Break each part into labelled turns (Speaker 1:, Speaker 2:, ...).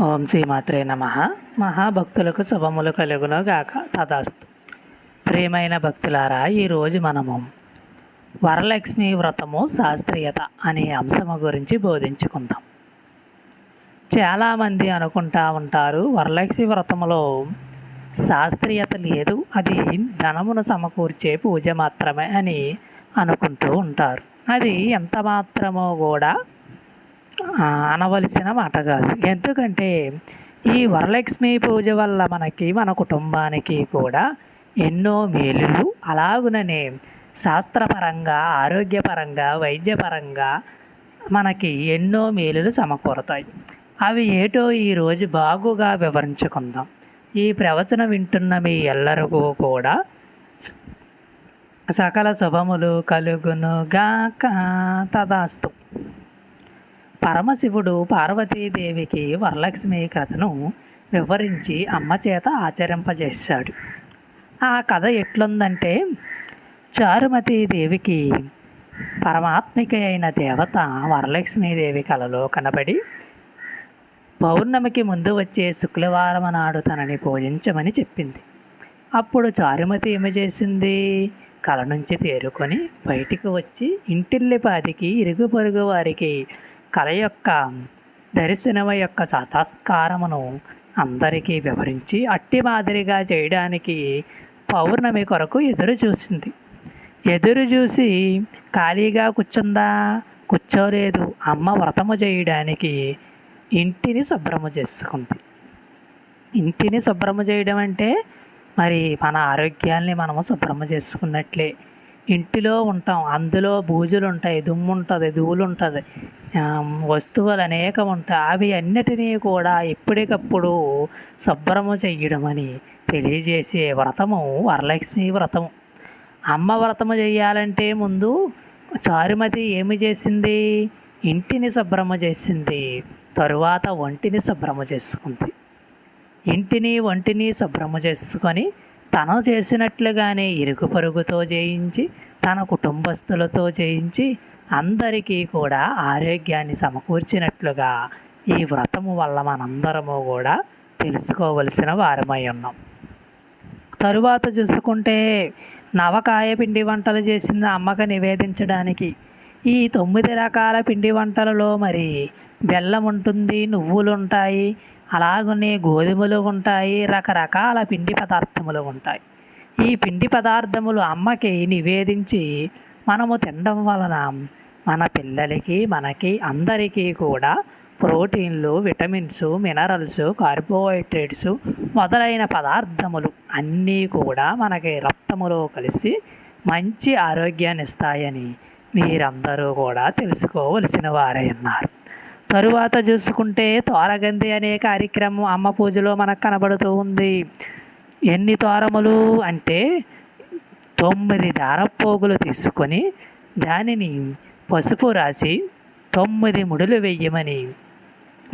Speaker 1: ఓం శ్రీమాత్రే నమ. మహాభక్తులకు శుభములు కలుగును గాక తదాస్తు. ప్రియమైన భక్తులారా ఈరోజు మనము వరలక్ష్మి వ్రతము శాస్త్రీయత అనే అంశము గురించి బోధించుకుందాం. చాలామంది అనుకుంటా ఉంటారు వరలక్ష్మి వ్రతములో శాస్త్రీయత లేదు అది ధనమును సమకూర్చే పూజ మాత్రమే అని అనుకుంటూ ఉంటారు. అది ఎంత మాత్రమో కూడా అనవలసిన మాట కాదు. ఎందుకంటే ఈ వరలక్ష్మి పూజ వల్ల మనకి మన కుటుంబానికి కూడా ఎన్నో మేలులు. అలాగుననే శాస్త్రపరంగా ఆరోగ్యపరంగా వైద్యపరంగా మనకి ఎన్నో మేలులు సమకూరుతాయి. అవి ఏటో ఈరోజు బాగుగా వివరించుకుందాం. ఈ ప్రవచన వింటున్న మీ ఎల్లరికూ కూడా సకల శుభములు కలుగునుగాక తదాస్తు. పరమశివుడు పార్వతీదేవికి వరలక్ష్మి కథను వివరించి అమ్మ చేత ఆచరింపజేశాడు. ఆ కథ ఎట్లుందంటే చారుమతి దేవికి పరమాత్మిక అయిన దేవత వరలక్ష్మీదేవి కలలో కనబడి పౌర్ణమికి ముందు వచ్చే శుక్రవారం నాడు తనని పూజించమని చెప్పింది. అప్పుడు చారుమతి ఏమి చేసింది? కళ నుంచి తేరుకొని బయటికి వచ్చి ఇంటిల్లిపాదికి ఇరుగు పొరుగు వారికి కళ యొక్క దర్శనమ యొక్క సతస్కారమును అందరికీ వివరించి అట్టి మాదిరిగా చేయడానికి పౌర్ణమి కొరకు ఎదురు చూసింది. ఎదురు చూసి ఖాళీగా కూర్చుందా? కూర్చోలేదు. అమ్మ వ్రతము చేయడానికి ఇంటిని శుభ్రము చేసుకుంది. ఇంటిని శుభ్రము చేయడం అంటే మరి మన ఆరోగ్యాల్ని మనము శుభ్రము చేసుకున్నట్లే. ఇంటిలో ఉంటాం అందులో బూజులు ఉంటాయి దుమ్ము ఉంటుంది ధూళి ఉంటుంది వస్తువులు అనేకం ఉంటాయి అవి అన్నిటినీ కూడా ఎప్పటికప్పుడు శుభ్రము చెయ్యడం అని తెలియజేసే వ్రతము వరలక్ష్మి వ్రతము. అమ్మ వ్రతము చేయాలంటే ముందు చారుమతి ఏమి చేసింది? ఇంటిని శుభ్రము చేసింది. తరువాత ఒంటిని శుభ్రము చేసుకుంది. ఇంటిని ఒంటిని శుభ్రము చేసుకొని తను చేసినట్లుగానే ఇరుగు పరుగుతో చేయించి తన కుటుంబస్తులతో చేయించి అందరికీ కూడా ఆరోగ్యాన్ని సమకూర్చినట్లుగా ఈ వ్రతము వల్ల మనందరము కూడా తెలుసుకోవలసిన వారమై ఉన్నాం. తరువాత చూసుకుంటే నవకాయ పిండి వంటలు చేసిన అమ్మక నివేదించడానికి. ఈ తొమ్మిది రకాల పిండి వంటలలో మరి బెల్లం ఉంటుంది నువ్వులు ఉంటాయి అలాగనే గోధుమలు ఉంటాయి రకరకాల పిండి పదార్థములు ఉంటాయి. ఈ పిండి పదార్థములు అమ్మకి నివేదించి మనము తినడం వలన మన పిల్లలకి మనకి అందరికీ కూడా ప్రోటీన్లు విటమిన్స్ మినరల్స్ కార్బోహైడ్రేట్స్ మొదలైన పదార్థములు అన్నీ కూడా మనకి రక్తములో కలిసి మంచి ఆరోగ్యాన్ని ఇస్తాయని మీరందరూ కూడా తెలుసుకోవలసిన వారై ఉన్నారు. తరువాత చూసుకుంటే తోరగంది అనే కార్యక్రమం అమ్మ పూజలో మనకు కనబడుతూ ఉంది. ఎన్ని తోరములు అంటే తొమ్మిది దారపోగులు తీసుకొని దానిని పసుపు రాసి తొమ్మిది ముడులు వెయ్యమని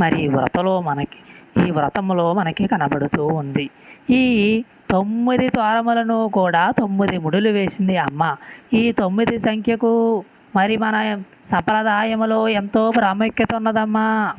Speaker 1: మరి వ్రతలో మనకి ఈ వ్రతములో మనకి కనబడుతూ ఉంది. ఈ తొమ్మిది తోరములను కూడా తొమ్మిది ముడులు వేసింది అమ్మ. ఈ తొమ్మిది సంఖ్యకు మరి మన సంప్రదాయములో ఎంతో ప్రాముఖ్యత ఉన్నదమ్మా.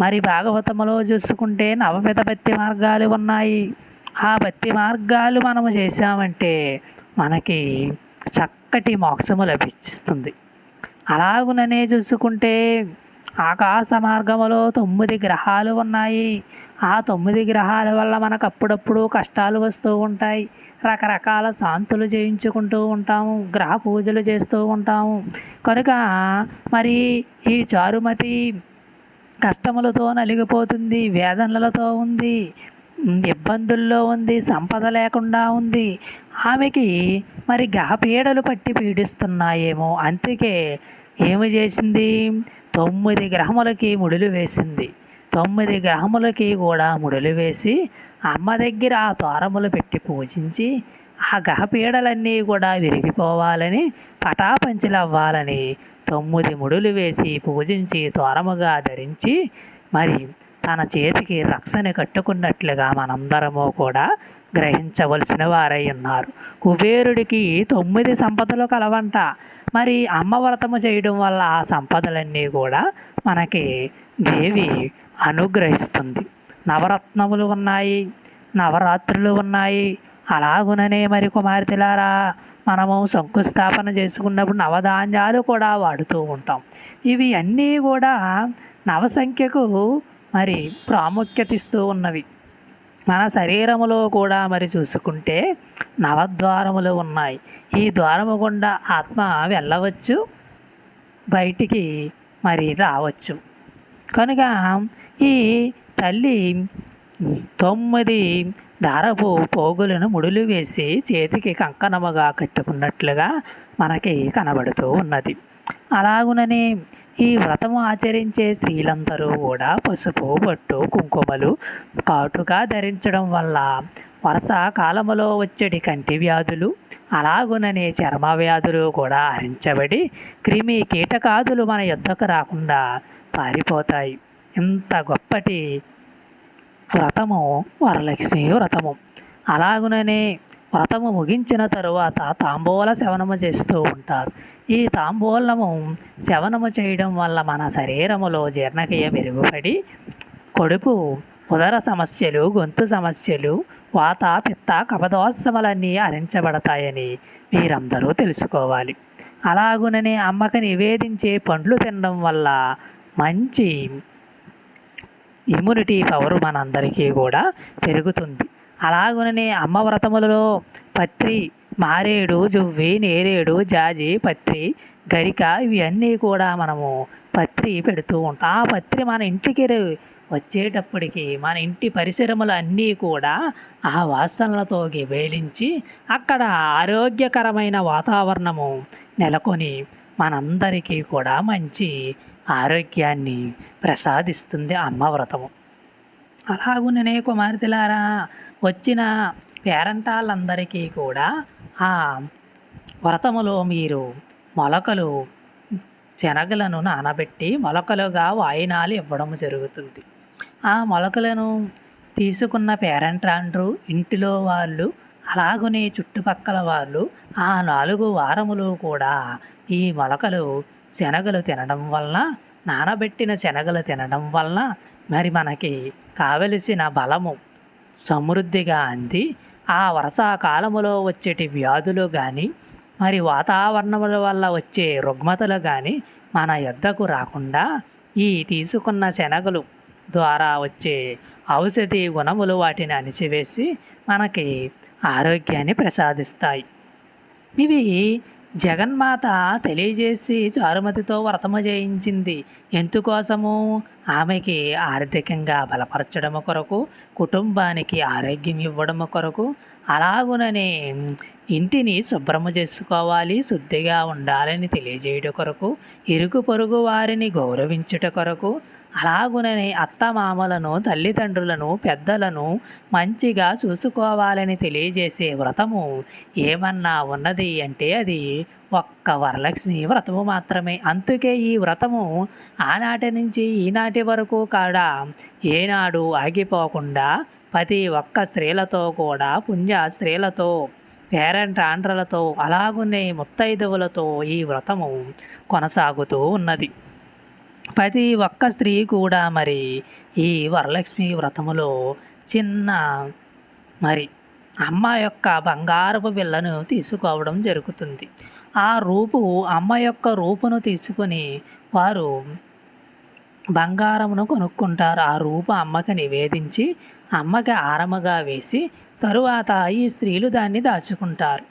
Speaker 1: మరి భాగవతములో చూసుకుంటే నవవిధ భక్తి మార్గాలు ఉన్నాయి. ఆ భక్తి మార్గాలు మనము చేశామంటే మనకి చక్కటి మోక్షము లభిస్తుంది. అలాగుననే చూసుకుంటే ఆకాశ మార్గములో తొమ్మిది గ్రహాలు ఉన్నాయి. ఆ తొమ్మిది గ్రహాల వల్ల మనకు అప్పుడప్పుడు కష్టాలు వస్తూ ఉంటాయి. రకరకాల శాంతులు చేయించుకుంటూ ఉంటాము గ్రహ పూజలు చేస్తూ ఉంటాము. కనుక మరి ఈ చారుమతి కష్టములతో నలిగిపోతుంది వేదనలతో ఉంది ఇబ్బందుల్లో ఉంది సంపద లేకుండా ఉంది. ఆమెకి మరి గ్రహపీడలు పట్టి పీడిస్తున్నాయేమో. అందుకే ఏమి చేసింది? తొమ్మిది గ్రహములకి ముడులు వేసింది. తొమ్మిది గ్రహములకి కూడా ముడులు వేసి అమ్మ దగ్గర ఆ తోరములు పెట్టి పూజించి ఆ గ్రహపీడలన్నీ కూడా విరిగిపోవాలని పటాపంచలవ్వాలని తొమ్మిది ముడులు వేసి పూజించి తోరముగా ధరించి మరి తన చేతికి రక్షణ కట్టుకున్నట్లుగా మనందరము కూడా గ్రహించవలసిన వారై ఉన్నారు. కుబేరుడికి తొమ్మిది సంపదలు కలవంట. మరి అమ్మవ్రతము చేయడం వల్ల ఆ సంపదలన్నీ కూడా మనకి దేవి అనుగ్రహిస్తుంది. నవరత్నములు ఉన్నాయి నవరాత్రులు ఉన్నాయి. అలాగుననే మరి కుమార్తెలారా మనము శంకుస్థాపన చేసుకున్నప్పుడు నవధాన్యాలు కూడా వాడుతూ ఉంటాం. ఇవి అన్నీ కూడా నవసంఖ్యకు మరి ప్రాముఖ్యత ఇస్తూ ఉన్నవి. మన శరీరములో కూడా మరి చూసుకుంటే నవద్వారములు ఉన్నాయి. ఈ ద్వారము గుండా ఆత్మ వెళ్ళవచ్చు బయటికి మరి రావచ్చు. కనుక ఈ తల్లి తొమ్మిది దారపు పోగులను ముడులు వేసి చేతికి కంకణముగా కట్టుకున్నట్లుగా మనకి కనబడుతూ ఉన్నది. అలాగుననే ఈ వ్రతము ఆచరించే స్త్రీలందరూ కూడా పసుపు బొట్టు కుంకుమలు కాటుగా ధరించడం వల్ల వరుస కాలములో వచ్చేటి కంటి వ్యాధులు అలాగుననే చర్మ వ్యాధులు కూడా హరించబడి క్రిమి కీటకాదులు మన యుద్ధకు రాకుండా పారిపోతాయి. ఇంత గొప్పటి వ్రతము వరలక్ష్మి వ్రతము. అలాగుననే వ్రతము ముగించిన తరువాత తాంబూల శవనము చేస్తూ ఉంటారు. ఈ తాంబూలము శవనము చేయడం వల్ల మన శరీరములో జీర్ణక్రియ మెరుగుపడి కొడుపు ఉదర సమస్యలు గొంతు సమస్యలు వాత పిత్త కపదోత్సవాలన్నీ హరించబడతాయని మీరందరూ తెలుసుకోవాలి. అలాగుననే అమ్మకి నివేదించే పండ్లు తినడం వల్ల మంచి ఇమ్యూనిటీ పవర్ మనందరికీ కూడా పెరుగుతుంది. అలాగనే అమ్మ వ్రతములలో పత్రి మారేడు జువ్వి నేరేడు జాజి పత్రి గరిక ఇవన్నీ కూడా మనము పత్రి పెడుతూ ఉంటాం. ఆ పత్రి మన ఇంటికి వచ్చేటప్పటికి మన ఇంటి పరిసరములు అన్నీ కూడా ఆ వాసనలతో వేలించి అక్కడ ఆరోగ్యకరమైన వాతావరణము నెలకొని మనందరికీ కూడా మంచి ఆరోగ్యాన్ని ప్రసాదిస్తుంది అమ్మ వ్రతము. అలాగుననే కుమార్తెలారా వచ్చిన పేరంటాళ్ళందరికీ కూడా ఆ వ్రతములో మీరు మొలకలు శనగలను నానబెట్టి మొలకలుగా వాయినాలు ఇవ్వడం జరుగుతుంది. ఆ మొలకలను తీసుకున్న పేరంట్రాండ్రు ఇంటిలో వాళ్ళు అలాగనే చుట్టుపక్కల వాళ్ళు ఆ నాలుగు వారములు కూడా ఈ మొలకలు శనగలు తినడం వలన నానబెట్టిన శనగలు తినడం వలన మరి మనకి కావలసిన బలము సమృద్ధిగా అంది. ఆ వర్షాకాలములో వచ్చేటి వ్యాధులు కానీ మరి వాతావరణముల వల్ల వచ్చే రుగ్మతలు కానీ మన యుద్ధకు రాకుండా ఈ తీసుకున్న శనగలు ద్వారా వచ్చే ఔషధి గుణములు వాటిని అణిచివేసి మనకి ఆరోగ్యాన్ని ప్రసాదిస్తాయి. ఇవి జగన్మాత తెలియజేసి చారుమతితో వ్రతము చేయించింది. ఎందుకోసము? ఆమెకి ఆర్థికంగా బలపరచడము కొరకు కుటుంబానికి ఆరోగ్యం ఇవ్వడము కొరకు అలాగుననే ఇంటిని శుభ్రము చేసుకోవాలి శుద్ధిగా ఉండాలని తెలియజేయుట కొరకు ఇరుగు పొరుగు వారిని గౌరవించుట కొరకు అలాగుననే అత్తమామలను తల్లిదండ్రులను పెద్దలను మంచిగా చూసుకోవాలని తెలియజేసే వ్రతము ఏమన్నా ఉన్నది అంటే అది ఒక్క వరలక్ష్మి వ్రతము మాత్రమే. అందుకే ఈ వ్రతము ఆనాటి నుంచి ఈనాటి వరకు కాడా ఏనాడు ఆగిపోకుండా ప్రతి ఒక్క స్త్రీలతో కూడా పుణ్య స్త్రీలతో పేరెంట్ ఆండ్రలతో అలాగునే ముత్తైదువులతో ఈ వ్రతము కొనసాగుతూ ఉన్నది. ప్రతి ఒక్క స్త్రీ కూడా మరి ఈ వరలక్ష్మి వ్రతములో చిన్న మరి అమ్మ యొక్క బంగారపు బిళ్ళను తీసుకోవడం జరుగుతుంది. ఆ రూపు అమ్మ యొక్క రూపును తీసుకొని వారు బంగారమును కొనుక్కుంటారు. ఆ రూపు అమ్మకి నివేదించి అమ్మకి ఆరమగా వేసి తరువాత ఈ స్త్రీలు దాన్ని దాచుకుంటారు.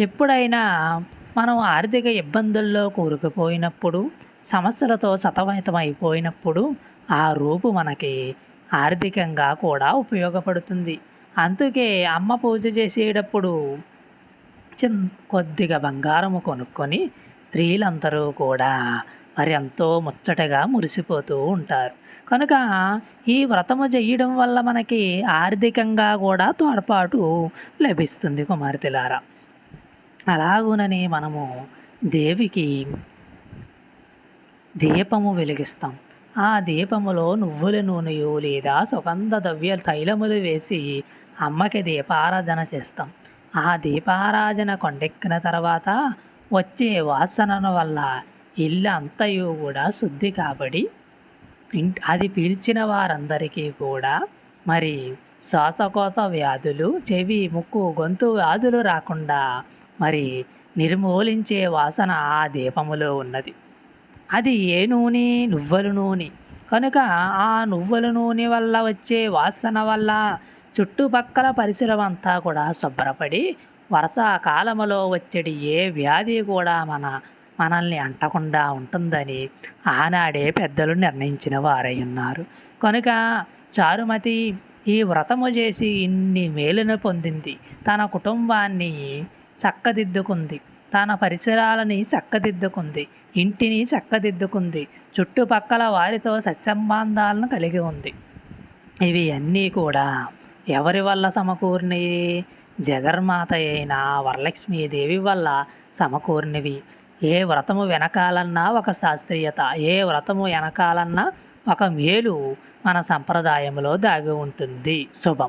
Speaker 1: ఎప్పుడైనా మనం ఆర్థిక ఇబ్బందుల్లో కూరుకుపోయినప్పుడు సమస్యలతో సతమతమైపోయినప్పుడు ఆ రూపు మనకి ఆర్థికంగా కూడా ఉపయోగపడుతుంది. అందుకే అమ్మ పూజ చేసేటప్పుడు చిన్ కొద్దిగా బంగారము కొనుక్కొని స్త్రీలందరూ కూడా మరి ఎంతో ముచ్చటగా మురిసిపోతూ ఉంటారు. కనుక ఈ వ్రతము చేయడం వల్ల మనకి ఆర్థికంగా కూడా తోడ్పాటు లభిస్తుంది కుమార్తెలారా. అలాగునని మనము దేవికి దీపము వెలిగిస్తాం. ఆ దీపములో నువ్వుల నూనెయు లేదా సుగంధ ద్రవ్య తైలములు వేసి అమ్మకి దీపారాధన చేస్తాం. ఆ దీపారాధన కొండెక్కిన తర్వాత వచ్చే వాసన వల్ల ఇల్లు అంతయు కూడా శుద్ధి కాబడి అది పీల్చిన వారందరికీ కూడా మరి శ్వాసకోశ వ్యాధులు చెవి ముక్కు గొంతు వ్యాధులు రాకుండా మరి నిర్మూలించే వాసన ఆ దీపములో ఉన్నది. అది ఏ నూనె? నువ్వుల నూనె. కనుక ఆ నువ్వుల నూనె వల్ల వచ్చే వాసన వల్ల చుట్టుపక్కల పరిసరం అంతా కూడా శుభ్రపడి వర్షాకాలములో వచ్చేటి ఏ వ్యాధి కూడా మన మనల్ని అంటకుండా ఉంటుందని ఆనాడే పెద్దలు నిర్ణయించిన వారై ఉన్నారు. కనుక చారుమతి ఈ వ్రతము చేసి ఇన్ని మేలును పొందింది. తన కుటుంబాన్ని చక్కదిద్దుకుంది. తన పరిసరాలని చక్కదిద్దుకుంది. ఇంటిని చక్కదిద్దుకుంది. చుట్టుపక్కల వారితో సత్సంబంధాలను కలిగి ఉంది. ఇవి అన్నీ కూడా ఎవరి వల్ల సమకూరినవి జగన్మాత అయిన వరలక్ష్మీదేవి వల్ల సమకూరినవి. ఏ వ్రతము వెనకాలన్నా ఒక శాస్త్రీయత ఏ వ్రతము వెనకాలన్నా ఒక మేలు మన సంప్రదాయంలో దాగి ఉంటుంది. శుభం.